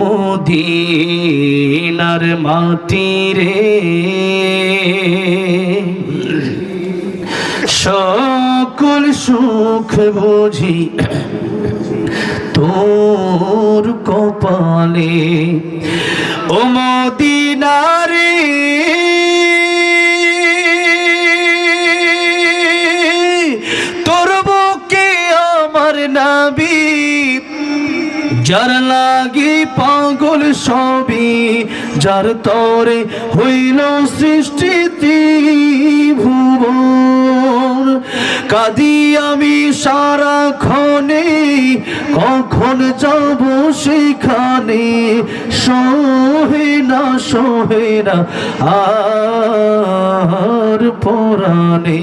মদিনার মাটি রে। সকল সুখ বুঝি তোর কপালে। ও মদিনারে তোর বুকে আমার নাবি। যার লাগি পাগল সবই, যার তরে হইল সৃষ্টিতে ভুবন কাদি আমি সারা ক্ষণে কখন যাব সেখানে? সহে না সহে না, আর পরাণে।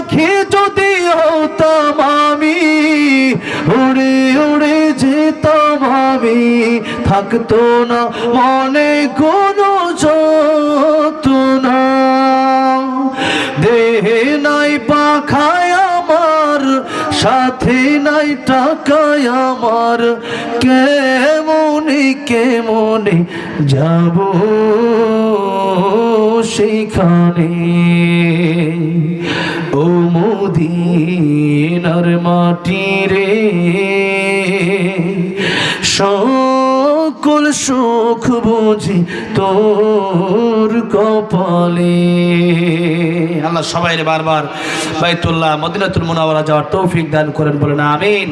পাখি যদি হতাম আমি, উড়ে উড়ে যেতাম আমি। থাকতো না মনে কোনো যন্ত্রণা দেহে নাই পাখায় আমার, সাথে নাই টাকায় আমার। কেমনে কেমনে যাব? সেখানে ও মদিনার মাটি রে। সকল সুখ বুঝি তোর কপালে। আল্লাহ সবাই বারবার বাইতুল্লাহ মদিনাতুল মুনাওয়ারা যাওয়ার তৌফিক দান করেন বলেন, আমিন।